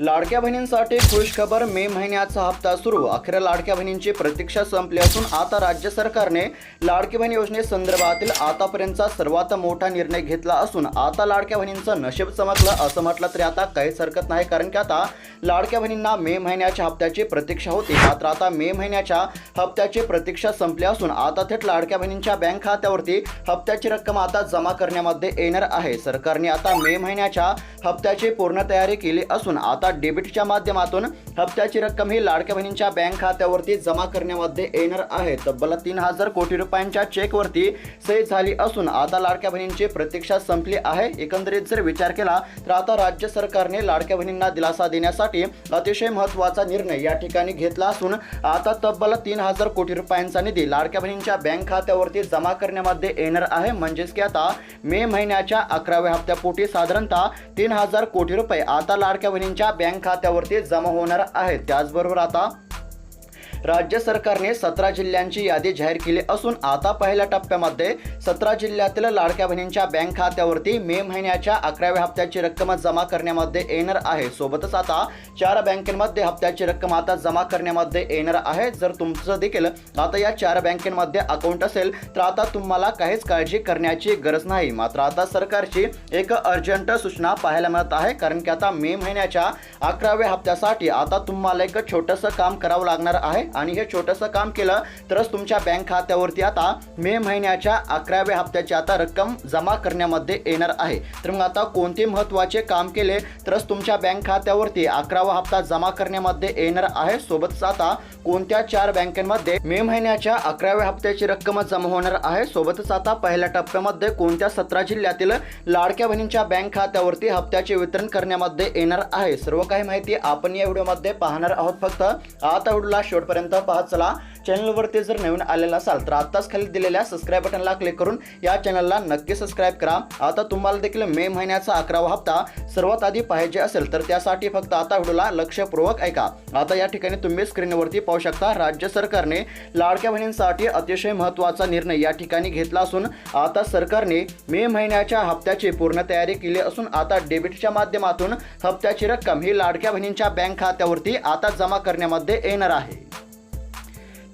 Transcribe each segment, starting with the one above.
लाडक्या बहिणींसाठी खुश खबर मे महिन्याचा हप्ता सुरू. अखेर लाडक्या बहिणींची प्रतीक्षा संपली असून आता राज्य सरकारने लाडकी बहीण योजनेसंदर्भातील आतापर्यंतचा सर्वात मोठा निर्णय घेतला असून आता लाडक्या बहिणींचं नशीब चमकलं असं म्हटलं तरी आता काहीच हरकत नाही कारण की आता लाडक्या बहिणींना मे महिन्याच्या हप्त्याची प्रतीक्षा होती. मात्र आता मे महिन्याच्या हप्त्याची प्रतीक्षा संपली असून आता थेट लाडक्या बहिणींच्या बँक खात्यावरती हप्त्याची रक्कम आता जमा करण्यामध्ये येणार आहे. सरकारने आता मे महिन्याच्या हप्त्याची पूर्ण तयारी केली असून आता डेबिटच्या माध्यमातून हप्त्याची रक्कम ही लाडक्या बहिणींच्या बँक खात्यावरती जमा करण्यामध्ये येणार आहे. तब्बल तीन हजार कोटी रुपयांच्या चेकवरती सही झाली असून आता लाडक्या बहिणींची प्रतीक्षा संपली आहे. एकंदरीत जर विचार केला तर आता राज्य सरकारने लाडक्या बहिणींना दिलासा देण्यासाठी अतिशय महत्त्वाचा निर्णय या ठिकाणी घेतला असून आता तब्बल तीन हजार कोटी रुपयांचा निधी लाडक्या बहिणींच्या बँक खात्यावरती जमा करण्यामध्ये येणार आहे. म्हणजेच की आता मे महिन्याच्या अकराव्या हप्त्यापोटी साधारणतः तीन हजार कोटी रुपये आता लाडक्या बहिणींच्या बँक खात्यावरती जमा होणार आहेत. त्याचबरोबर आता राज्य सरकारने सतरा जिल्ह्यांची यादी जाहीर केली असून आता पहिल्या टप्प्यामध्ये सतरा जिल्ह्यातील लाडक्या बहिणींच्या बँक खात्यावरती मे महिन्याच्या अकराव्या हप्त्याची रक्कम जमा करण्यामध्ये येणार आहे. सोबतच आता चार बँकेमध्ये हप्त्याची रक्कम आता जमा करण्यामध्ये येणार आहे. जर तुमचं देखील आता या चार बँकेमध्ये अकाउंट असेल तर आता तुम्हाला काहीच काळजी करण्याची गरज नाही. मात्र आता सरकारची एक अर्जंट सूचना पाहायला मिळत आहे. कारण की आता मे महिन्याच्या अकराव्या हप्त्यासाठी आता तुम्हाला एक छोटंसं काम करावं लागणार आहे. आणि हे छोटंसं काम केलं तरच तुमच्या बँक खात्यावरती आता मे महिन्याच्या अकराव्या हप्त्याची आता रक्कम जमा करण्यामध्ये येणार आहे. तर मग आता कोणते महत्त्वाचे काम केले तरच तुमच्या बँक खात्यावरती अकरावा हप्ता जमा करण्यामध्ये येणार आहे? सोबतच आता कोणत्या चार बँकेमध्ये मे महिन्याच्या अकराव्या हप्त्याची रक्कम जमा होणार आहे? सोबतच आता पहिल्या टप्प्यामध्ये कोणत्या सतरा जिल्ह्यातील लाडक्या बहिणींच्या बँक खात्यावरती हप्त्याचे वितरण करण्यामध्ये येणार आहे? सर्व काही माहिती आपण या व्हिडिओमध्ये पाहणार आहोत. फक्त आता व्हिडिओला शेवटपर्यंत पाहत चला. चॅनलवरती जर नवीन आलेला असाल तर आत्ताच खाली दिलेल्या सबस्क्राईब बटनला क्लिक करून या चॅनलला नक्की सबस्क्राईब करा. आता तुम्हाला देखील मे महिन्याचा अकरावा हप्ता सर्वात आधी पाहिजे असेल तर त्यासाठी फक्त आता व्हिडिओला लक्षपूर्वक ऐका. आता या ठिकाणी तुम्ही स्क्रीनवरती पाहू शकता राज्य सरकारने लाडक्या बहिणींसाठी अतिशय महत्त्वाचा निर्णय या ठिकाणी घेतला असून आता सरकारने मे महिन्याच्या हप्त्याची पूर्ण तयारी केली असून आता डेबिटच्या माध्यमातून हप्त्याची रक्कम ही लाडक्या बहिणींच्या बँक खात्यावरती आता जमा करण्यामध्ये येणार आहे.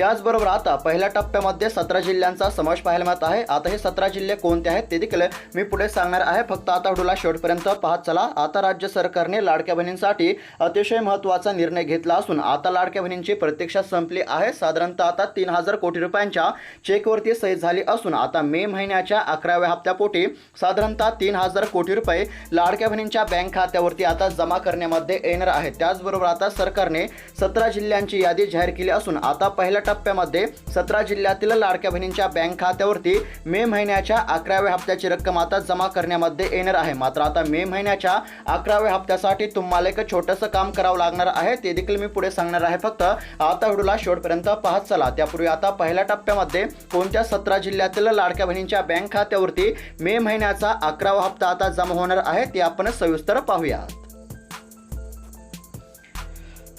त्याचबरोबर आता पहिल्या टप्प्यामध्ये सतरा जिल्ह्यांचा समावेश पाहायला मिळत आहे. आता हे सतरा जिल्हे कोणते आहेत ते देखील मी पुढे सांगणार आहे. फक्त आता व्हिडिओला शेवटपर्यंत पाहत चला. आता राज्य सरकारने लाडक्या बहिणींसाठी अतिशय महत्त्वाचा निर्णय घेतला असून आता लाडक्या बहिणींची प्रतीक्षा संपली आहे. साधारणतः आता तीन हजार कोटी रुपयांच्या चेकवरती सही झाली असून आता मे महिन्याच्या अकराव्या हप्त्यापोटी साधारणतः तीन हजार कोटी रुपये लाडक्या बहिणींच्या बँक खात्यावरती आता जमा करण्यामध्ये येणार आहे. त्याचबरोबर आता सरकारने सतरा जिल्ह्यांची यादी जाहीर केली असून आता पहिल्या टप्प्यामध्ये सतरा जिल्ह्यातील लाडक्या बहिणींच्या बँक खात्यावरती मे महिन्याच्या अकराव्या हप्त्याची रक्कम आता जमा करण्यामध्ये येणार आहे. मात्र आता मे महिन्याच्या अकराव्या हप्त्यासाठी तुम्हाला एक छोटंसं काम करावं लागणार आहे. ते देखील मी पुढे सांगणार आहे. फक्त आता व्हिडिओला शेवटपर्यंत पाहत चला. त्यापूर्वी आता पहिल्या टप्प्यामध्ये कोणत्या सतरा जिल्ह्यातील लाडक्या बहिणींच्या बँक खात्यावरती मे महिन्याचा अकरावा हप्ता आता जमा होणार आहे ते आपण सविस्तर पाहूया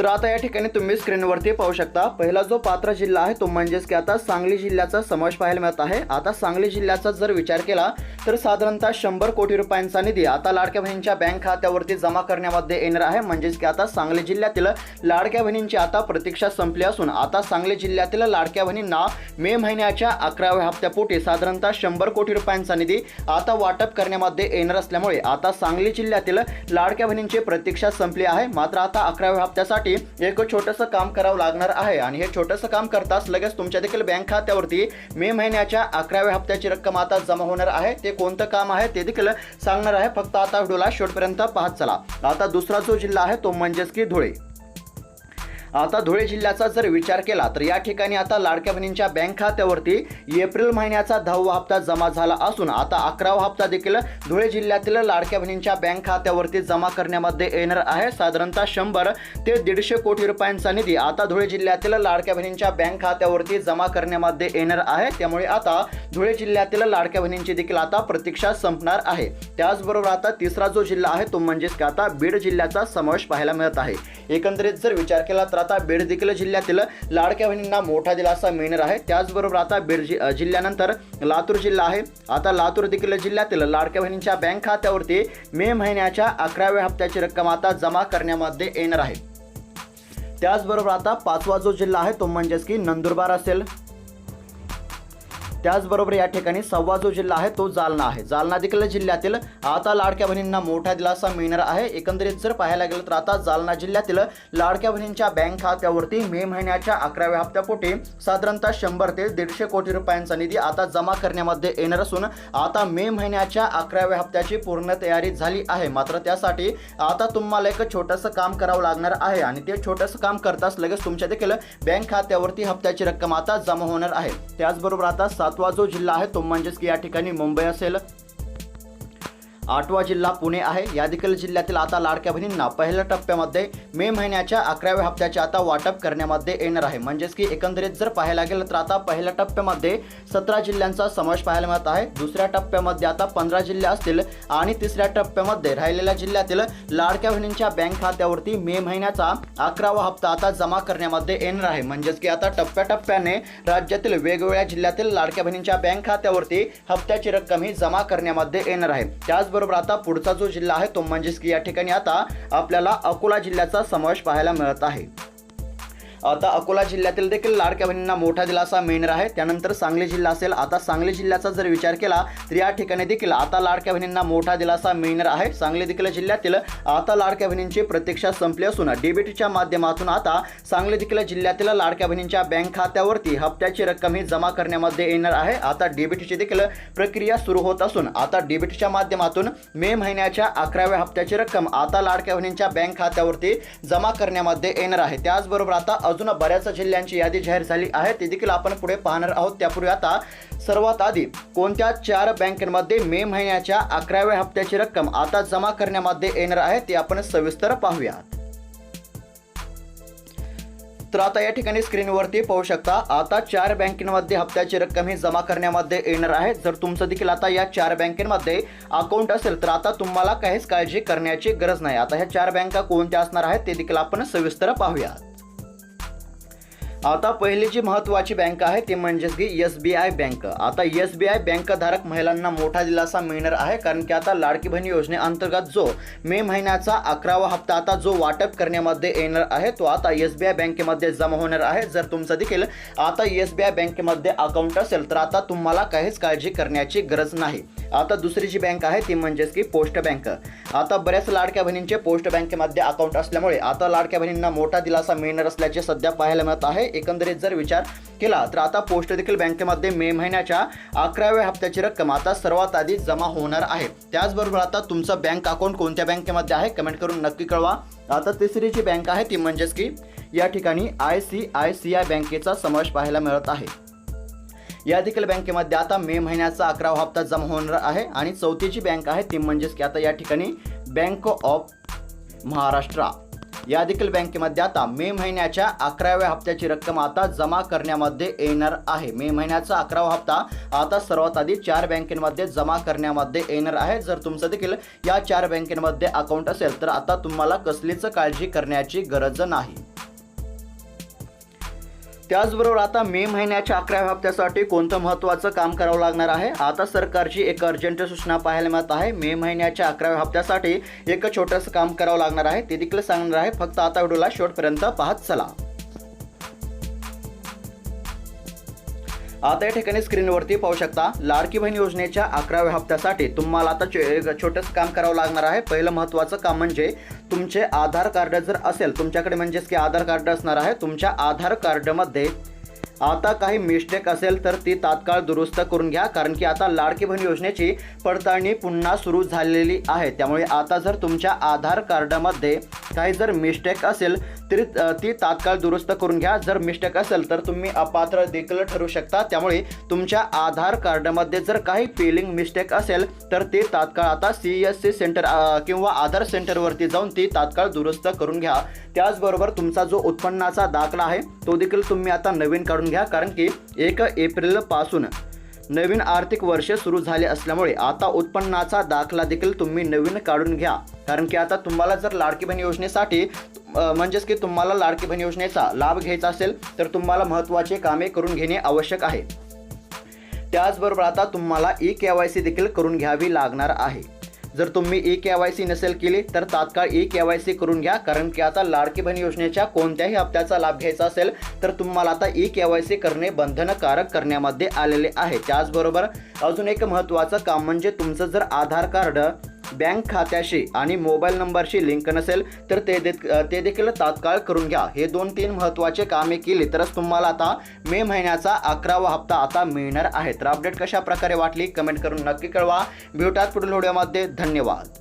तर आता या ठिकाणी तुम्ही स्क्रीनवरती पाहू शकता. पहिला जो पात्र जिल्हा आहे तो म्हणजेच की आता सांगली जिल्ह्याचा समावेश पाहायला मिळत आहे. आता सांगली जिल्ह्याचा जर विचार केला तर साधारणतः शंभर कोटी रुपयांचा निधी आता लाडक्या बहिणींच्या बँक खात्यावरती जमा करण्यामध्ये येणार आहे. म्हणजेच की आता सांगली जिल्ह्यातील लाडक्या बहिणींची आता प्रतीक्षा संपली असून आता सांगली जिल्ह्यातील लाडक्या बहिणींना मे महिन्याच्या अकराव्या हप्त्यापोटी साधारणतः शंभर कोटी रुपयांचा निधी आता वाटप करण्यामध्ये येणार असल्यामुळे आता सांगली जिल्ह्यातील लाडक्या बहिणींची प्रतीक्षा संपली आहे. मात्र आता अकराव्या हप्त्यासाठी एक छोटंसं काम करावं लागणार आहे. आणि हे छोटंसं काम करताच लगेच तुमच्या देखील बँक खात्यावरती मे महिन्याच्या अकराव्या हप्त्याची रक्कम आता जमा होणार आहे. ते कोणतं काम आहे ते देखील सांगणार आहे. फक्त आता व्हिडिओला शेवटपर्यंत पाहत चला. आता दुसरा जो जिल्हा आहे तो म्हणजेच की धुळे. आता धुळे जिल्ह्याचा जर विचार केला तर या ठिकाणी आता लाडक्या बहिणींच्या बँक खात्यावरती एप्रिल महिन्याचा दहावा हप्ता जमा झाला असून आता अकरावा हप्ता देखील धुळे जिल्ह्यातील लाडक्या बहिणींच्या बँक खात्यावरती जमा करण्यामध्ये येणार आहे. साधारणतः शंभर ते दीडशे कोटी रुपयांचा निधी आता धुळे जिल्ह्यातील लाडक्या बहिणींच्या बँक खात्यावरती जमा करण्यामध्ये येणार आहे. त्यामुळे आता धुळे जिल्ह्यातील लाडक्या बहिणींची देखील आता प्रतीक्षा संपणार आहे. त्याचबरोबर आता तिसरा जो जिल्हा आहे तो म्हणजेच आता बीड जिल्ह्याचा समावेश पाहायला मिळत आहे. एकंदरीत जर विचार केला तर आता बीड देखील जिल्ह्यातील लाडक्या बहिणींना मोठा दिलासा मिळणार आहे. त्याचबरोबर आता बीड जि जिल्ह्यानंतर लातूर जिल्हा आहे. आता लातूर देखील जिल्ह्यातील लाडक्या बहिणींच्या बँक खात्यावरती मे महिन्याच्या अकराव्या हप्त्याची रक्कम आता जमा करण्यामध्ये येणार आहे. त्याचबरोबर आता पाचवा जो जिल्हा आहे तो म्हणजेच की नंदुरबार असेल. त्याचबरोबर या ठिकाणी सव्वा जो जिल्हा आहे तो जालना आहे. जालना देखील जिल्ह्यातील आता लाडक्या बहिणींना मोठा दिलासा मिळणार आहे. एकंदरीत जर पाहायला गेलं तर आता जालना जिल्ह्यातील लाडक्या बहिणींच्या बँक खात्यावरती मे महिन्याच्या अकराव्या हप्त्यापोटी साधारणतः शंभर ते दीडशे कोटी रुपयांचा निधी आता जमा करण्यामध्ये येणार असून आता मे महिन्याच्या अकराव्या हप्त्याची पूर्ण तयारी झाली आहे. मात्र त्यासाठी आता तुम्हाला एक छोटंसं काम करावं लागणार आहे आणि ते छोटंसं काम करताच लगेच तुमच्या देखील बँक खात्यावरती हप्त्याची रक्कम आता जमा होणार आहे. त्याचबरोबर आता सातवा जो जिल्हा आहे तो म्हणजेच की या ठिकाणी मुंबई असेल. आठवा जिल्हा पुणे आहे. या देखील जिल्ह्यातील आता लाडक्या बहिणींना पहिल्या टप्प्यामध्ये मे महिन्याच्या अकराव्या हप्त्याचे आता वाटप करण्यामध्ये येणार आहे. म्हणजेच की एकंदरीत जर पाहायला गेलं तर आता पहिल्या टप्प्यामध्ये सतरा जिल्ह्यांचा समावेश पाहायला मिळत आहे. दुसऱ्या टप्प्यामध्ये आता पंधरा जिल्हे असतील आणि तिसऱ्या टप्प्यामध्ये राहिलेल्या जिल्ह्यातील लाडक्या बहिणींच्या बँक खात्यावरती मे महिन्याचा अकरावा हप्ता आता जमा करण्यामध्ये येणार आहे. म्हणजेच की आता टप्प्याटप्प्याने राज्यातील वेगवेगळ्या जिल्ह्यातील लाडक्या बहिणींच्या बँक खात्यावरती हप्त्याची रक्कम ही जमा करण्यामध्ये येणार आहे. त्याचबरोबर आता पुढचा जो जिल्हा आहे तो म्हणजेच की या ठिकाणी आता आपल्याला अकोला जिल्ह्याचा समावेश पाहायला मिळत आहे. आता अकोला जिल्ह्यातील देखील लाडक्या बहिणींना मोठा दिलासा मिळणार आहे. त्यानंतर सांगली जिल्हा असेल आता सांगली जिल्ह्याचा जर विचार केला तर या ठिकाणी देखील आता लाडक्या बहिणींना मोठा दिलासा मिळणार आहे. सांगली देखील जिल्ह्यातील आता लाडक्या बहिणींची प्रतीक्षा संपली असून डीबीटीच्या माध्यमातून आता सांगली देखील जिल्ह्यातील लाडक्या बहिणींच्या बँक खात्यावरती हप्त्याची रक्कम ही जमा करण्यामध्ये येणार आहे. आता डीबीटीची देखील प्रक्रिया सुरू होत असून आता डीबीटीच्या माध्यमातून मे महिन्याच्या अकराव्या हप्त्याची रक्कम आता लाडक्या बहिणींच्या बँक खात्यावरती जमा करण्यामध्ये येणार आहे. त्याचबरोबर आता अजून बऱ्याच जिल्ह्यांची यादी जाहीर झाली आहे. ते देखील आपण पुढे पाहणार आहोत. त्यापूर्वी आता सर्वात आधी कोणत्या चार बँकांमध्ये मे महिन्याच्या अकराव्या हप्त्याची रक्कम आता जमा करण्यामध्ये येणार आहे ते आपण सविस्तर पाहूयात. तर आता या ठिकाणी स्क्रीनवरती पाहू शकता आता चार बँकेमध्ये हप्त्याची रक्कम ही जमा करण्यामध्ये येणार आहे. जर तुमचं देखील आता या चार बँकेमध्ये अकाउंट असेल तर आता तुम्हाला काहीच काळजी करण्याची गरज नाही. आता ह्या चार बँका कोणत्या असणार आहेत ते देखील आपण सविस्तर पाहूयात. आता पहिली जी महत्त्वाची बँक आहे ती म्हणजेच की एस बी आय बँक. आता एस बी आय बँकधारक महिलांना मोठा दिलासा मिळणार आहे कारण की आता लाडकी बहीण योजनेअंतर्गत जो मे महिन्याचा अकरावा हप्ता आता जो वाटप करण्यामध्ये येणार आहे तो आता एस बी आय बँकेमध्ये जमा होणार आहे. जर तुमचं देखील आता एस बी आय बँकेमध्ये अकाउंट असेल तर आता तुम्हाला काहीच काळजी करण्याची गरज नाही. आता दुसरी जी बँक आहे ती म्हणजेच की पोस्ट बँक. आता बऱ्याच लाडक्या बहिणींचे पोस्ट बँकेमध्ये अकाउंट असल्यामुळे आता लाडक्या बहिणींना मोठा दिलासा मिळणार असल्याचे सध्या पाहायला मिळत आहे. एकंदरीत जर विचार केला तर आता पोस्ट देखील बँकेमध्ये मे महिन्याच्या अकराव्या हप्त्याची रक्कम आता सर्वात आधी जमा होणार आहे. त्याचबरोबर आता तुमचं बँक अकाउंट कोणत्या बँकेमध्ये आहे? कमेंट करून नक्की कळवा. आता तिसरी जी बँक आहे ती म्हणजेच की या ठिकाणी I C I C I बँकेचा समावेश पाहायला मिळत आहे. या देखील बँकेमध्ये आता मे महिन्याचा अकरावा हप्ता जमा होणार आहे आणि चौथीची बँक आहे ती म्हणजेच की आता या ठिकाणी बँक ऑफ महाराष्ट्र या देखील बँकेमध्ये आता मे महिन्याच्या अकराव्या हप्त्याची रक्कम आता जमा करण्यामध्ये येणार आहे. मे महिन्याचा अकरावा हप्ता आता सर्वात आधी चार बँकेमध्ये जमा करण्यामध्ये येणार आहे. जर तुमचं देखील या चार बँकेमध्ये अकाउंट असेल तर आता तुम्हाला कसलीच काळजी करण्याची गरज नाही. त्याचबरोबर आता मे महिन्याच्या अकराव्या हप्त्यासाठी कोणतं महत्त्वाचं काम करावं लागणार आहे? आता सरकारची एक अर्जंट सूचना पाहायला मिळत आहे. मे महिन्याच्या अकराव्या हप्त्यासाठी एक छोटंसं काम करावं लागणार आहे. ते देखील सांगणार आहे. फक्त आता व्हिडिओला शेवटपर्यंत पाहत चला. आता या ठिकाणी स्क्रीनवरती पाहू शकता लाडकी बहीण योजनेच्या अकराव्या हप्त्यासाठी तुम्हाला आता छोटंच काम करावं लागणार आहे. पहिलं महत्त्वाचं काम म्हणजे तुमचे आधार कार्ड जर असेल तुमच्याकडे म्हणजेच की आधार कार्ड असणार आहे तुमच्या आधार कार्डमध्ये आता काही मिस्टेक असेल तर ती तात्काळ दुरुस्त करून घ्या कारण की आता लाडकी बहीण योजनेची पडताळणी पुन्हा सुरू झालेली आहे. त्यामुळे आता जर तुमच्या आधार कार्डामध्ये काही जर मिस्टेक असेल तरी ती तात्काळ दुरुस्त करून घ्या. जर मिस्टेक असेल तर तुम्ही अपात्र देखील ठरू शकता. त्यामुळे तुमच्या आधार कार्डमध्ये जर काही पेलिंग मिस्टेक असेल तर ते तात्काळ आता सी एस सी सेंटर किंवा आधार सेंटरवरती जाऊन ती तात्काळ दुरुस्त करून घ्या. त्याचबरोबर तुमचा जो उत्पन्नाचा दाखला आहे तो देखील तुम्ही आता नवीन काढून घ्या कारण की एक एप्रिलपासून नवीन आर्थिक वर्ष सुरू झाले असल्यामुळे आता उत्पन्नाचा दाखला देखील तुम्ही नवीन काढून घ्या. कारण की आता तुम्हाला जर लाडकी बहीण योजनेसाठी म्हणजेच की तुम्हाला लाडकी बहीण योजनेचा लाभ घ्यायचा असेल तर तुम्हाला महत्त्वाचे कामे करून घेणे आवश्यक आहे. त्याचबरोबर आता तुम्हाला ई के वाय सी देखील करून घ्यावी लागणार आहे. जर तुम्ही ई के वाय सी नसेल केली तर तात्काळ ई के वाय सी करून घ्या कारण की आता लाडकी बहीण योजनेच्या कोणत्याही हप्त्याचा लाभ घ्यायचा असेल तर तुम्हाला आता ई के वाय सी करणे बंधनकारक करण्यामध्ये आलेले आहे. त्याचबरोबर अजून एक महत्त्वाचं काम म्हणजे तुमचं जर आधार कार्ड बँक खात्याशी आणि मोबाईल नंबरशी लिंक नसेल तर ते दे ते देखील तात्काळ करून घ्या. हे दोन तीन महत्त्वाचे कामे केली तरच तुम्हाला आता मे महिन्याचा अकरावा हप्ता आता मिळणार आहे. तर अपडेट कशा प्रकारे वाटली? कमेंट करून नक्की कळवा. भेटूयात पुढील व्हिडिओमध्ये धन्यवाद.